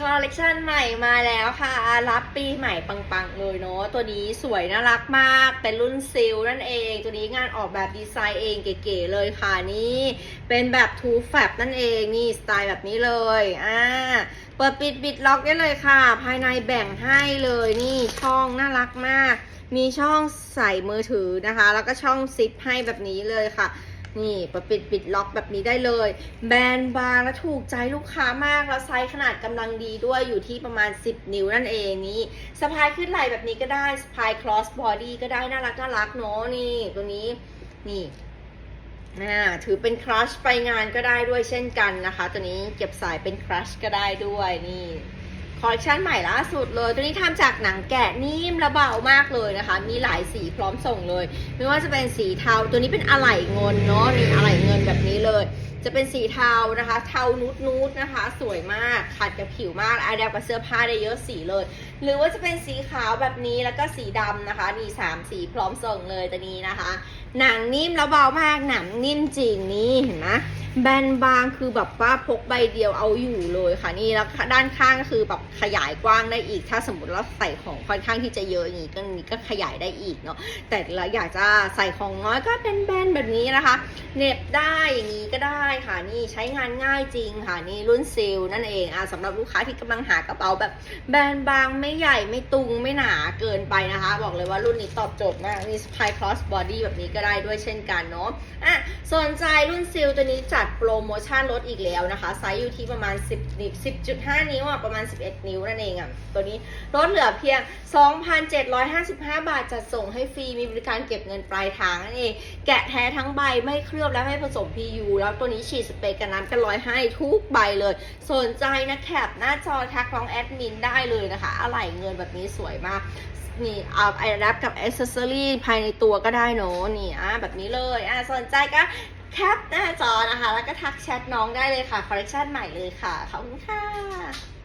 คอลเลกชันใหม่มาแล้วค่ะ รับปีใหม่ปังๆเลยเนาะตัวนี้สวยน่ารักมาก เป็นรุ่นซิลนั่นเอง ตัวนี้งานออกแบบดีไซน์เองเก๋ๆเลยค่ะนี่ เป็นแบบ two flap นั่นเองนี่สไตล์แบบนี้เลยอ่าเปิดปิดบิดล็อกได้เลยค่ะ ภายในแบ่งให้เลยนี่ช่องน่ารักมาก มีช่องใส่มือถือนะคะ แล้วก็ช่องซิปให้แบบนี้เลยค่ะ นี่ปิดปิดปิดล็อกแบบนี้ได้เลย แบรนด์บางและถูกใจลูกค้ามาก แล้วไซส์ขนาดกำลังดีด้วยอยู่ที่ประมาณ 10 นิ้วนั่นเองนี่สะพายขึ้นไหล่แบบนี้ก็ได้สะพาย cross body ก็ได้น่ารักน่ารักเนาะนี่ตัวนี้นี่อ่าถือเป็นครัชไปงานก็ได้ด้วยเช่นกันนะคะ ตัวนี้เก็บสายเป็นครัชก็ได้ด้วยนี่ คอลเลคชันใหม่ล่าสุดเลย ตัวนี้ทำจากหนังแกะนิ่มและเบามากเลยนะคะ มีหลายสีพร้อมส่งเลย ไม่ว่าจะเป็นสีเทา ตัวนี้เป็นอะไหล่เงินเนาะมีอะไหล่ นแบบนี้เลย จะเป็นสีเทานะคะ เทานูดนูดนะคะ สวยมากขัดกับผิวมากอาแดปกับเสื้อผ้าได้เยอะสีเลย หรือว่าจะเป็นสีขาวแบบนี้แล้วก็สีดำนะคะนี่สามสีพร้อมส่งเลยตัวนี้นะคะ หนังนิ่มแล้วเบามากหนังนิ่มจริงนี่เห็นไหมแบนบางคือแบบว่าพกใบเดียวเอาอยู่เลยค่ะนี่แล้วด้านข้างก็คือแบบขยายกว้างได้อีก ถ้าสมมติเราใส่ของค่อนข้างที่จะเยอะอย่างนี้ก็นี้ก็ขยายได้อีกเนาะแต่เราอยากจะใส่ของน้อยก็เป็นแบนแบบนี้นะคะเน็บได้อย่างนี้ก็ได้ค่ะนี่ใช้งานง่ายจริงค่ะนี่รุ่นซิลนั่นเองอะสำหรับลูกค้าที่กำลังหากระเป๋าแบบแบนบางไม่ใหญ่ไม่ตุงไม่หนาเกินไปนะคะ บอกเลยว่ารุ่นนี้ตอบโจทย์มากนี่สไปคลอสบอดี้แบบนี้ก็ได้ด้วยเช่นกันเนาะอะสนใจรุ่นซิลตัวนี้จัดโปรโมชั่นลดอีกแล้วนะคะไซส์อยู่ที่ประมาณ 10นิ้ว10.5 นิ้วอะประมาณ 11 นิ้วนั่นเองอะตัวนี้ลดเหลือเพียง 2,755 บาทจัดส่งให้ฟรีมีบริการเก็บเงินปลายทางนั่นเองแกะแท้ทั้งใบไม่เคลือบและไม่ผสม PU แล้วตัวนี้ฉีดสเปรย์กันน้ำกันร้อยให้ทุกใบเลย สนใจนะแคปหน้าจอทักน้องแอดมินได้เลยนะคะ อะไหล่เงินแบบนี้สวยมากนี่เอาไอรับกับอ c เซอรี่ภายในตัวก็ได้เนอะนี่อะแบบนี้เลยอะสนใจก็แคปหน้าจอนะคะ แล้วก็ทักแชทน้องได้เลยค่ะ คอลเลคชันใหม่เลยค่ะ ขอบคุณค่ะ